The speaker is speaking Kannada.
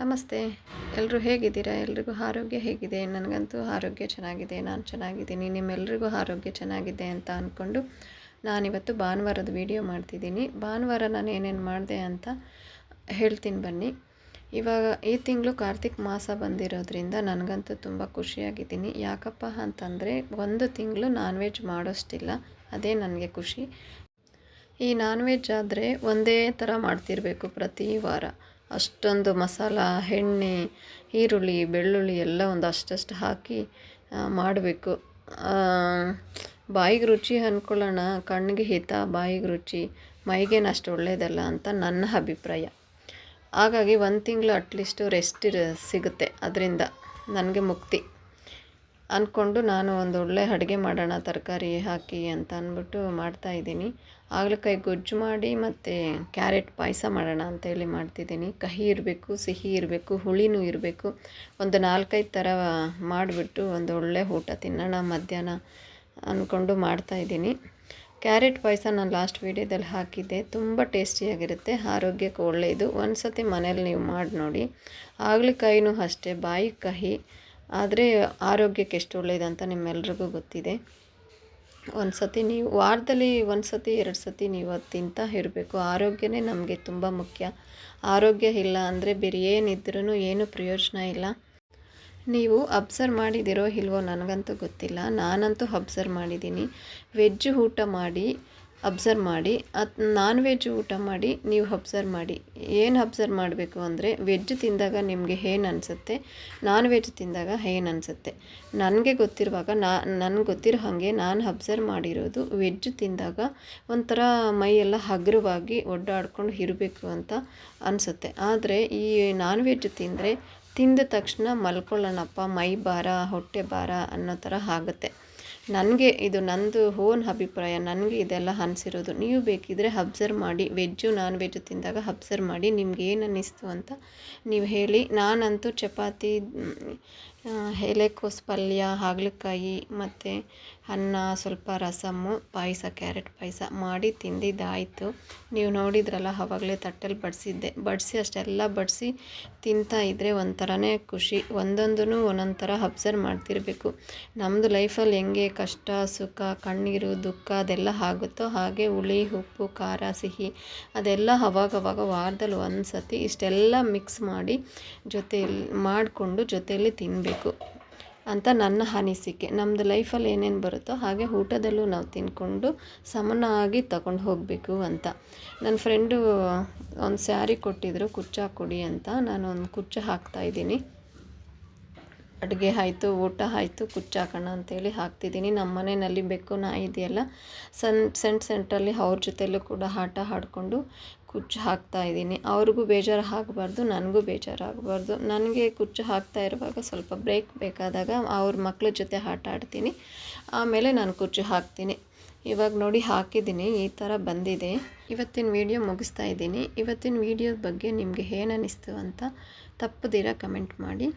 ನಮಸ್ತೆ. ಎಲ್ಲರೂ ಹೇಗಿದ್ದೀರಾ? ಎಲ್ರಿಗೂ ಆರೋಗ್ಯ ಹೇಗಿದೆ? ನನಗಂತೂ ಆರೋಗ್ಯ ಚೆನ್ನಾಗಿದೆ. ನಾನು ಚೆನ್ನಾಗಿದ್ದೀನಿ. ನಿಮ್ಮೆಲ್ರಿಗೂ ಆರೋಗ್ಯ ಚೆನ್ನಾಗಿದೆ ಅಂತ ಅಂದ್ಕೊಂಡು ನಾನಿವತ್ತು ಭಾನುವಾರದ ವೀಡಿಯೋ ಮಾಡ್ತಿದ್ದೀನಿ. ಭಾನುವಾರ ನಾನು ಏನೇನು ಮಾಡಿದೆ ಅಂತ ಹೇಳ್ತೀನಿ ಬನ್ನಿ. ಇವಾಗ ಈ ತಿಂಗಳು ಕಾರ್ತಿಕ್ ಮಾಸ ಬಂದಿರೋದ್ರಿಂದ ನನಗಂತೂ ತುಂಬ ಖುಷಿಯಾಗಿದ್ದೀನಿ. ಯಾಕಪ್ಪ ಅಂತಂದರೆ ಒಂದು ತಿಂಗಳು ನಾನ್ ವೆಜ್ ಮಾಡೋಷ್ಟಿಲ್ಲ. ಅದೇ ನನಗೆ ಖುಷಿ. ಈ ನಾನ್ ವೆಜ್ ಆದರೆ ಒಂದೇ ಥರ ಮಾಡ್ತಿರಬೇಕು ಪ್ರತಿ ವಾರ. ಅಷ್ಟೊಂದು ಮಸಾಲ, ಎಣ್ಣೆ, ಈರುಳ್ಳಿ, ಬೆಳ್ಳುಳ್ಳಿ ಎಲ್ಲ ಒಂದು ಅಷ್ಟಷ್ಟು ಹಾಕಿ ಮಾಡಬೇಕು. ಬಾಯಿಗೆ ರುಚಿ ಅಂದ್ಕೊಳ್ಳೋಣ ಕಣ್ಣಿಗೆ ಹಿತ, ಬಾಯಿಗೆ ರುಚಿ. ಮೈಗೇನು ಅಷ್ಟು ಒಳ್ಳೆಯದಲ್ಲ ಅಂತ ನನ್ನ ಅಭಿಪ್ರಾಯ. ಹಾಗಾಗಿ ಒಂದು ತಿಂಗಳು ಅಟ್ಲೀಸ್ಟು ರೆಸ್ಟ್ ಇರ, ಸಿಗುತ್ತೆ. ಅದರಿಂದ ನನಗೆ ಮುಕ್ತಿ. ಅಂದ್ಕೊಂಡು ನಾನು ಒಂದು ಒಳ್ಳೆ ಅಡುಗೆ ಮಾಡೋಣ, ತರಕಾರಿ ಹಾಕಿ ಅಂತ ಅಂದ್ಬಿಟ್ಟು ಮಾಡ್ತಾಯಿದ್ದೀನಿ ಹಾಗಲಕಾಯಿ ಗೊಜ್ಜು ಮಾಡಿ ಮತ್ತು ಕ್ಯಾರೆಟ್ ಪಾಯಸ ಮಾಡೋಣ ಅಂತೇಳಿ ಮಾಡ್ತಿದ್ದೀನಿ. ಕಹಿ ಇರಬೇಕು, ಸಿಹಿ ಇರಬೇಕು, ಹುಳಿನೂ ಇರಬೇಕು. ಒಂದು ನಾಲ್ಕೈದು ಥರ ಮಾಡಿಬಿಟ್ಟು ಒಂದು ಒಳ್ಳೆ ಊಟ ತಿನ್ನೋಣ, ಮಧ್ಯಾಹ್ನ ಅಂದ್ಕೊಂಡು ಮಾಡ್ತಾಯಿದ್ದೀನಿ ಕ್ಯಾರೆಟ್ ಪಾಯಸ ನಾನು ಲಾಸ್ಟ್ ವೀಡಿಯೋದಲ್ಲಿ ಹಾಕಿದ್ದೆ. ತುಂಬ ಟೇಸ್ಟಿಯಾಗಿರುತ್ತೆ, ಆರೋಗ್ಯಕ್ಕೆ ಒಳ್ಳೆಯದು. ಒಂದು ಸತಿ ಮನೇಲಿ ನೀವು ಮಾಡಿ ನೋಡಿ. ಹಾಗಲಕಾಯಿನೂ ಅಷ್ಟೇ, ಬಾಯಿ ಕಹಿ. ಆದರೆ ಆರೋಗ್ಯಕ್ಕೆ ಎಷ್ಟು ಒಳ್ಳೆಯದು ಅಂತ ನಿಮ್ಮೆಲ್ರಿಗೂ ಗೊತ್ತಿದೆ. ಒಂದು ಸತಿ ನೀವು, ವಾರದಲ್ಲಿ ಒಂದು ಸತಿ ಎರಡು ಸತಿ ನೀವು ಅದು ತಿಂತಾ ಇರಬೇಕು. ಆರೋಗ್ಯನೇ ನಮಗೆ ತುಂಬ ಮುಖ್ಯ. ಆರೋಗ್ಯ ಇಲ್ಲ ಅಂದರೆ ಬೇರೆ ಏನಿದ್ರೂ ಏನು ಪ್ರಯೋಜನ ಇಲ್ಲ. ನೀವು ಅಬ್ಸರ್ವ್ ಮಾಡಿದಿರೋ ಇಲ್ವೋ ನನಗಂತೂ ಗೊತ್ತಿಲ್ಲ. ನಾನಂತೂ ಅಬ್ಸರ್ವ್ ಮಾಡಿದ್ದೀನಿ. ವೆಜ್ ಊಟ ಮಾಡಿ ಅಬ್ಸರ್ವ್ ಮಾಡಿ ಅದು ನಾನ್ ವೆಜ್ ಊಟ ಮಾಡಿ, ನೀವು ಅಬ್ಸರ್ವ್ ಮಾಡಿ. ಏನು ಅಬ್ಸರ್ವ್ ಮಾಡಬೇಕು ಅಂದರೆ ವೆಜ್ ತಿಂದಾಗ ನಿಮಗೆ ಏನು ಅನಿಸುತ್ತೆ ನಾನ್ ವೆಜ್ ತಿಂದಾಗ ಏನು ಅನಿಸುತ್ತೆ. ನನಗೆ ಗೊತ್ತಿರುವಾಗ, ನಾ, ನನಗೆ ಗೊತ್ತಿರೋ ಹಾಗೆ ನಾನು ಅಬ್ಸರ್ವ್ ಮಾಡಿರೋದು ವೆಜ್ ತಿಂದಾಗ ಒಂಥರ ಮೈಯೆಲ್ಲ ಹಗುರವಾಗಿ ಒಡ್ಡಾಡ್ಕೊಂಡು ಇರಬೇಕು ಅಂತ ಅನಿಸುತ್ತೆ. ಆದರೆ ಈ ನಾನ್ ವೆಜ್ ತಿಂದರೆ ತಿಂದ ತಕ್ಷಣ ಮಲ್ಕೊಳ್ಳೋಣಪ್ಪ, ಮೈ ಭಾರ, ಹೊಟ್ಟೆ ಭಾರ ಅನ್ನೋ ಥರ ಆಗುತ್ತೆ. ನನಗೆ ಇದು ನನ್ನದು ಓನ್ ಅಭಿಪ್ರಾಯ, ನನಗೆ ಇದೆಲ್ಲ ಅನಿಸಿರೋದು. ನೀವು ಬೇಕಿದ್ದರೆ ಅಬ್ಸರ್ವ್ ಮಾಡಿ, ವೆಜ್ಜು ನಾನ್ ವೆಜ್ ತಿಂದಾಗ ಅಬ್ಸರ್ವ್ ಮಾಡಿ, ನಿಮ್ಗೆ ಏನು ಅನ್ನಿಸ್ತು ಅಂತ ನೀವು ಹೇಳಿ. ನಾನಂತೂ ಚಪಾತಿ ಎಲೆಕೋಸು ಪಲ್ಯ, ಹಾಗಲಕಾಯಿ ಮತ್ತು ಅನ್ನ, ಸ್ವಲ್ಪ ರಸಮ್ಮು ಪಾಯಸ, ಕ್ಯಾರೆಟ್ ಪಾಯಸ ಮಾಡಿ ತಿಂದಿದ್ದಾಯಿತು. ನೀವು ನೋಡಿದ್ರಲ್ಲ ಆವಾಗಲೇ ತಟ್ಟೆಲಿ ಬಡಿಸಿದ್ದೆ. ಬಡಿಸಿ ಅಷ್ಟೆಲ್ಲ ಬಡಿಸಿ ತಿಂತಾ ಇದ್ದರೆ ಒಂಥರನೇ ಖುಷಿ. ಒಂದೊಂದೂ ಒಂದೊಂದು ಥರ ಅಬ್ಸರ್ವ್ ಮಾಡ್ತಿರಬೇಕು. ನಮ್ಮದು ಲೈಫಲ್ಲಿ ಹೆಂಗೆ ಕಷ್ಟ, ಸುಖ, ಕಣ್ಣೀರು, ದುಃಖ ಅದೆಲ್ಲ ಆಗುತ್ತೋ ಹಾಗೆ ಹುಳಿ, ಉಪ್ಪು, ಖಾರ, ಸಿಹಿ ಅದೆಲ್ಲ ಅವಾಗವಾಗ ವಾರದಲ್ಲಿ ಒಂದು ಸತಿ ಇಷ್ಟೆಲ್ಲ ಮಿಕ್ಸ್ ಮಾಡಿ ಜೊತೆಯಲ್ಲಿ ಮಾಡಿಕೊಂಡು ಜೊತೆಯಲ್ಲಿ ತಿನ್ನಬೇಕು ಅಂತ ನನ್ನ ಅನಿಸಿಕೆ. ನಮ್ಮದು ಲೈಫಲ್ಲಿ ಏನೇನು ಬರುತ್ತೋ ಹಾಗೆ ಊಟದಲ್ಲೂ ನಾವು ತಿಂದ್ಕೊಂಡು ಸಮನಾಗಿ ತಗೊಂಡು ಹೋಗಬೇಕು ಅಂತ. ನನ್ನ ಫ್ರೆಂಡು ಒಂದು ಸ್ಯಾರಿ ಕೊಟ್ಟಿದ್ದರು ಕುಚ್ಚ ಕೊಡಿ ಅಂತ. ನಾನು ಒಂದು ಕುಚ್ಚ ಹಾಕ್ತಾಯಿದ್ದೀನಿ ಅಡುಗೆ ಆಯಿತು, ಊಟ ಆಯಿತು, ಕುಚ್ಚು ಹಾಕೋಣ ಅಂತೇಳಿ ಹಾಕ್ತಿದ್ದೀನಿ. ನಮ್ಮ ಮನೆಯಲ್ಲಿ ಬೆಕ್ಕು ನಾಯಿ ಇದೆಯಲ್ಲ ಸಣ್ಣ ಸೆಂಟ್ ಸೆಂಟ್ರಲ್ಲಿ ಅವ್ರ ಜೊತೆಯಲ್ಲೂ ಕೂಡ ಆಟ ಆಡಿಕೊಂಡು ಕುಚ್ಚು ಹಾಕ್ತಾ ಇದ್ದೀನಿ. ಅವ್ರಿಗೂ ಬೇಜಾರು ಆಗಬಾರ್ದು, ನನಗೂ ಬೇಜಾರಾಗಬಾರ್ದು ನನಗೆ ಕುಚ್ಚು ಹಾಕ್ತಾ ಇರುವಾಗ ಸ್ವಲ್ಪ ಬ್ರೇಕ್ ಬೇಕಾದಾಗ ಅವ್ರ ಮಕ್ಳ ಜೊತೆ ಆಟ ಆಡ್ತೀನಿ. ಆಮೇಲೆ ನಾನು ಕುಚ್ಚು ಹಾಕ್ತೀನಿ. ಇವಾಗ ನೋಡಿ ಹಾಕಿದ್ದೀನಿ, ಈ ಥರ ಬಂದಿದೆ. ಇವತ್ತಿನ ವಿಡಿಯೋ ಮುಗಿಸ್ತಾ ಇದ್ದೀನಿ. ಇವತ್ತಿನ ವಿಡಿಯೋ ಬಗ್ಗೆ ನಿಮಗೆ ಏನು ಅನ್ನಿಸ್ತು ಅಂತ ತಪ್ಪದಿರ ಕಮೆಂಟ್ ಮಾಡಿ.